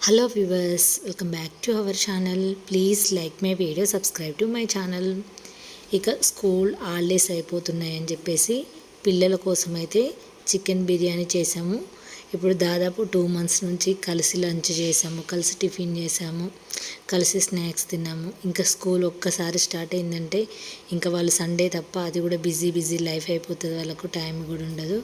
Hello viewers welcome back to our channel please like my video subscribe to my channel ఇక school holidays అయిపోతున్నాయని చెప్పేసి పిల్లల కోసం అయితే చికెన్ బిర్యానీ చేసాము ఇప్పుడు దాదాపు టూ మంత్స్ నుంచి కలిసి లంచ్ చేసాము కలిసి టిఫిన్ చేసాము కలిసి స్నాక్స్ తిన్నాము. ఇంకా స్కూల్ ఒక్కసారి స్టార్ట్ అయిందంటే ఇంకా వాళ్ళు సండే తప్ప అది కూడా బిజీ బిజీ లైఫ్ అయిపోతుంది. వాళ్ళకు టైం కూడా ఉండదు.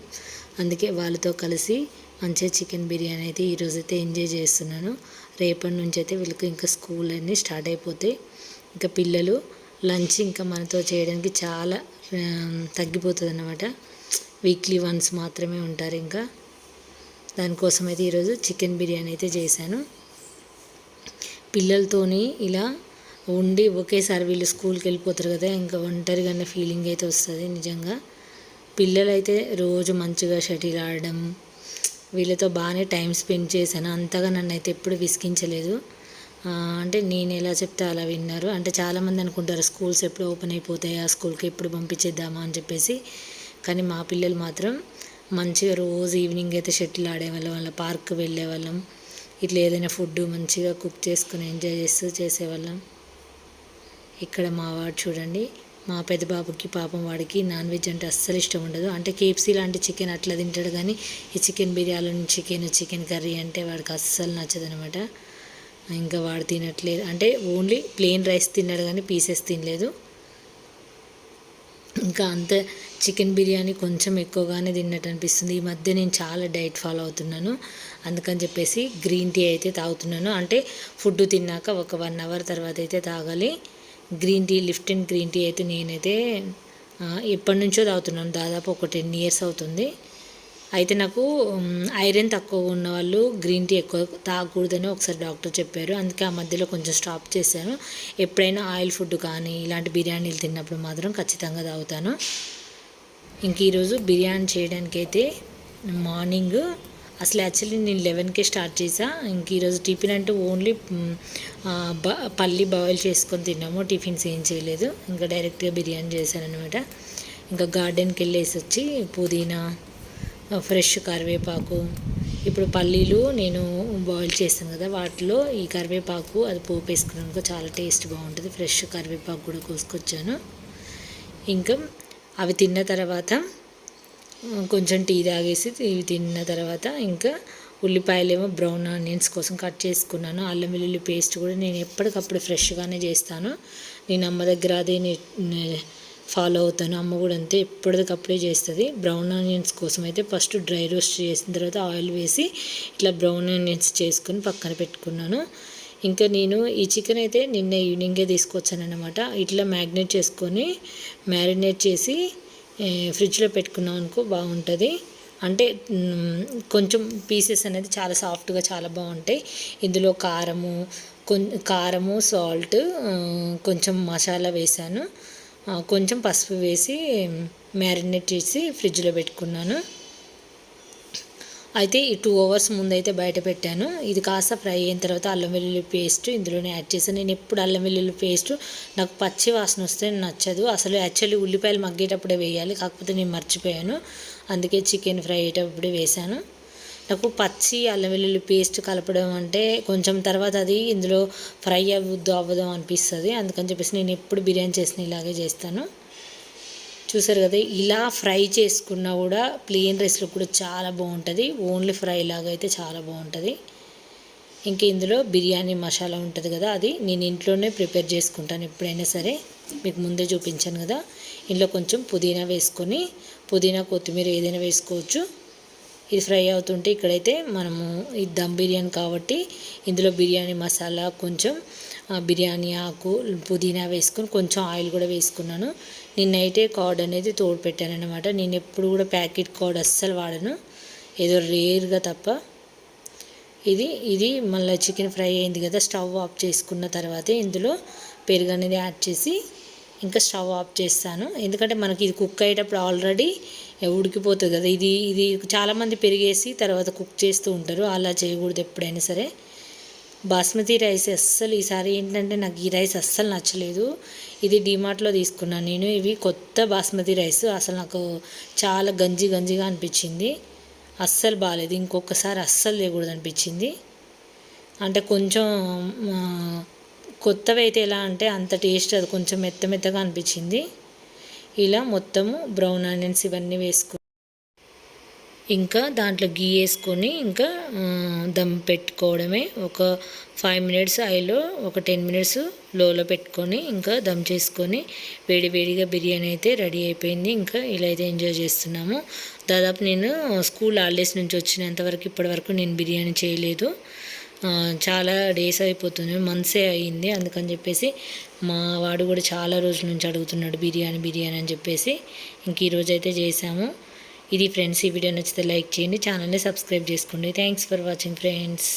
అందుకే వాళ్ళతో కలిసి మంచిగా చికెన్ బిర్యానీ అయితే ఈరోజు అయితే ఎంజాయ్ చేస్తున్నాను. రేపటి నుంచి అయితే వీళ్ళకి ఇంకా స్కూల్ అన్నీ స్టార్ట్ అయిపోతాయి. ఇంకా పిల్లలు లంచ్ ఇంకా మనతో చేయడానికి చాలా తగ్గిపోతుంది అన్నమాట వీక్లీ వన్స్ మాత్రమే ఉంటారు ఇంకా. దానికోసం అయితే ఈరోజు చికెన్ బిర్యానీ అయితే చేశాను. పిల్లలతోని ఇలా ఉండి ఒకేసారి వీళ్ళు స్కూల్కి వెళ్ళిపోతారు కదా ఇంకా ఒంటరిగా ఫీలింగ్ అయితే వస్తుంది నిజంగా. పిల్లలైతే రోజు మంచిగా షటిల్ ఆడడం వీళ్ళతో బాగానే టైం స్పెండ్ చేశాను. అంతగా నన్ను అయితే ఎప్పుడు విసిగించలేదు. అంటే నేను ఎలా చెప్తే అలా విన్నారు. అంటే చాలామంది అనుకుంటారు స్కూల్స్ ఎప్పుడు ఓపెన్ అయిపోతాయి? ఆ స్కూల్కి ఎప్పుడు పంపించేద్దామా? అని చెప్పేసి. కానీ మా పిల్లలు మాత్రం మంచిగా రోజు ఈవినింగ్ అయితే షటిల్ ఆడేవాళ్ళం. వాళ్ళ పార్క్ వెళ్ళేవాళ్ళం. ఇట్లా ఏదైనా ఫుడ్ మంచిగా కుక్ చేసుకుని ఎంజాయ్ చేస్తూ చేసేవాళ్ళం. ఇక్కడ మా వాడు చూడండి. మా పెద్ద బాబుకి పాపం వాడికి నాన్ వెజ్ అంటే అస్సలు ఇష్టం ఉండదు. అంటే కేఎఫ్సీ లాంటి చికెన్ అట్లా తింటాడు కానీ ఈ chicken biryani chicken chicken curry అంటే వాడికి అస్సలు నచ్చదు అనమాట ఇంకా వాడు తినట్లేదు. అంటే ఓన్లీ ప్లెయిన్ రైస్ తిన్నాడు కానీ పీసెస్ తినలేదు. ఇంకా అంత చికెన్ బిర్యానీ కొంచెం ఎక్కువగానే తిన్నట్టు అనిపిస్తుంది. ఈ మధ్య నేను చాలా డైట్ ఫాలో అవుతున్నాను. అందుకని చెప్పేసి గ్రీన్ టీ అయితే తాగుతున్నాను. అంటే ఫుడ్ తిన్నాక ఒక వన్ అవర్ తర్వాత అయితే తాగాలి. Green tea lift and green tea అయితే నేనైతే ఎప్పటి నుంచో తాగుతున్నాను. దాదాపు ఒక టెన్ ఇయర్స్ అవుతుంది. అయితే నాకు ఐరన్ తక్కువ ఉన్న వాళ్ళు గ్రీన్ టీ ఎక్కువ తాగకూడదని ఒకసారి డాక్టర్ చెప్పారు. అందుకే ఆ మధ్యలో కొంచెం స్టాప్ చేశాను. ఎప్పుడైనా ఆయిల్ ఫుడ్ కానీ ఇలాంటి బిర్యానీలు తిన్నప్పుడు మాత్రం ఖచ్చితంగా తాగుతాను. ఇంక ఈరోజు బిర్యానీ చేయడానికి అయితే మార్నింగ్ అసలు యాక్చువల్లీ నేను లెవెన్కే స్టార్ట్ చేసా. ఇంక ఈరోజు టిఫిన్ అంటే ఓన్లీ బ పల్లి బాయిల్ చేసుకొని తిన్నాము. టిఫిన్స్ ఏం చేయలేదు. ఇంకా డైరెక్ట్గా బిర్యానీ చేశాను అనమాట ఇంకా గార్డెన్కి వెళ్ళేసి వచ్చి పుదీనా ఫ్రెష్ కరివేపాకు. ఇప్పుడు పల్లీలు నేను బాయిల్ చేస్తాను కదా వాటిలో ఈ కరివేపాకు అది పోపు వేసుకున్నాక చాలా టేస్ట్ బాగుంటుంది. ఫ్రెష్ కరివేపాకు కూడా కోసుకొచ్చాను. ఇంకా అవి తిన్న తర్వాత కొంచెం టీ తాగేసి ఇవి తిన్న తర్వాత ఇంకా ఉల్లిపాయలేమో బ్రౌన్ ఆనియన్స్ కోసం కట్ చేసుకున్నాను. అల్లం వెల్లుల్లి పేస్ట్ కూడా నేను ఎప్పటికప్పుడు ఫ్రెష్గానే చేస్తాను. నేను అమ్మ దగ్గర అదే ఫాలో అవుతాను. అమ్మ కూడా అంతే ఎప్పటికప్పుడే చేస్తుంది. బ్రౌన్ ఆనియన్స్ కోసం అయితే ఫస్ట్ డ్రై రోస్ట్ చేసిన తర్వాత ఆయిల్ వేసి ఇట్లా బ్రౌన్ ఆనియన్స్ చేసుకొని పక్కన పెట్టుకున్నాను. ఇంకా నేను ఈ చికెన్ అయితే నిన్న ఈవినింగే తీసుకొచ్చాను అనమాట ఇట్లా మ్యాగ్నేట్ చేసుకొని మ్యారినేట్ చేసి ఫ్రిడ్జ్లో పెట్టుకున్నాం అనుకో బాగుంటుంది. అంటే కొంచెం పీసెస్ అనేది చాలా సాఫ్ట్గా చాలా బాగుంటాయి. ఇందులో కారము కొం కారము సాల్ట్ కొంచెం మసాలా వేసాను. కొంచెం పసుపు వేసి మ్యారినేట్ చేసి ఫ్రిడ్జ్లో పెట్టుకున్నాను. అయితే ఈ టూ అవర్స్ ముందైతే బయట పెట్టాను. ఇది కాస్త ఫ్రై అయిన తర్వాత అల్లం వెల్లుల్లి పేస్ట్ ఇందులోనే యాడ్ చేశాను. నేను ఎప్పుడు అల్లం వెల్లుల్లి పేస్ట్ నాకు పచ్చి వాసన వస్తే నచ్చదు. అసలు యాక్చువల్లీ ఉల్లిపాయలు మగ్గేటప్పుడే వేయాలి. కాకపోతే నేను మర్చిపోయాను. అందుకే చికెన్ ఫ్రై అయ్యేటప్పుడే వేశాను. నాకు పచ్చి అల్లం వెల్లుల్లి పేస్ట్ కలపడం అంటే కొంచెం తర్వాత అది ఇందులో ఫ్రై అవ్వద్దు అవ్వదు అనిపిస్తుంది. అందుకని చెప్పేసి నేను ఎప్పుడు బిర్యానీ చేసిన ఇలాగే చేస్తాను. చూసారు కదా ఇలా ఫ్రై చేసుకున్నా కూడా ప్లెయిన్ రైస్లో కూడా చాలా బాగుంటుంది. ఓన్లీ ఫ్రై లాగా అయితే చాలా బాగుంటుంది. ఇంకా ఇందులో బిర్యానీ మసాలా ఉంటుంది కదా అది నేను ఇంట్లోనే ప్రిపేర్ చేసుకుంటాను ఎప్పుడైనా సరే. మీకు ముందే చూపించాను కదా ఇందులో కొంచెం పుదీనా వేసుకొని పుదీనా కొత్తిమీర ఏదైనా వేసుకోవచ్చు. ఇది ఫ్రై అవుతుంటే ఇక్కడైతే మనము ఇది దమ్ బిర్యానీ కాబట్టి ఇందులో బిర్యానీ మసాలా కొంచెం బిర్యానీ ఆకు పుదీనా వేసుకొని కొంచెం ఆయిల్ కూడా వేసుకున్నాను. నేను నైటే కార్డ్ అనేది తోడు పెట్టానమాట నేను ఎప్పుడు కూడా ప్యాకెట్ కార్డ్ అస్సలు వాడను. ఏదో రేర్గా తప్ప. ఇది ఇది మళ్ళీ చికెన్ ఫ్రై అయింది కదా స్టవ్ ఆఫ్ చేసుకున్న తర్వాతే ఇందులో పెరుగు అనేది యాడ్ చేసి ఇంకా స్టవ్ ఆఫ్ చేస్తాను. ఎందుకంటే మనకి ఇది కుక్ అయ్యేటప్పుడు ఆల్రెడీ ఉడికిపోతుంది కదా. ఇది ఇది చాలామంది పెరిగేసి తర్వాత కుక్ చేస్తూ ఉంటారు. అలా చేయకూడదు ఎప్పుడైనా సరే. బాస్మతి రైస్ అస్సలు ఈసారి ఏంటంటే నాకు ఈ రైస్ అస్సలు నచ్చలేదు. ఇది డిమార్ట్లో తీసుకున్నాను నేను ఇవి కొత్త బాస్మతి రైస్. అసలు నాకు చాలా గంజి గంజిగా అనిపించింది. అస్సలు బాగాలేదు ఇంకొకసారి అస్సలు లేకూడదు అనిపించింది. అంటే కొంచెం కొత్తవి అయితే ఎలా అంటే అంత టేస్ట్ అది కొంచెం మెత్త మెత్తగా అనిపించింది. ఇలా మొత్తము బ్రౌన్ ఆనియన్స్ ఇవన్నీ వేసుకు ఇంకా దాంట్లో గీ వేసుకొని ఇంకా దమ్ పెట్టుకోవడమే. ఒక ఫైవ్ మినిట్స్ ఐలో ఒక టెన్ మినిట్స్ లోలో పెట్టుకొని ఇంకా దమ్ చేసుకొని వేడి వేడిగా బిర్యానీ అయితే రెడీ అయిపోయింది. ఇంకా ఇలా అయితే ఎంజాయ్ చేస్తున్నాము. దాదాపు నేను స్కూల్ హాలిడేస్ నుంచి వచ్చినంతవరకు ఇప్పటివరకు ఇప్పటి వరకు నేను బిర్యానీ చేయలేదు. చాలా డేస్ అయిపోతుంది మంత్సే అయ్యింది అందుకని చెప్పేసి మా వాడు కూడా చాలా రోజుల నుంచి అడుగుతున్నాడు బిర్యానీ బిర్యానీ అని చెప్పేసి. ఇంక ఈరోజు అయితే చేసాము. ఇది ఫ్రెండ్స్ ఈ వీడియో నచ్చితే లైక్ చేయండి ఛానల్ని సబ్స్క్రైబ్ చేసుకోండి. Thanks for watching friends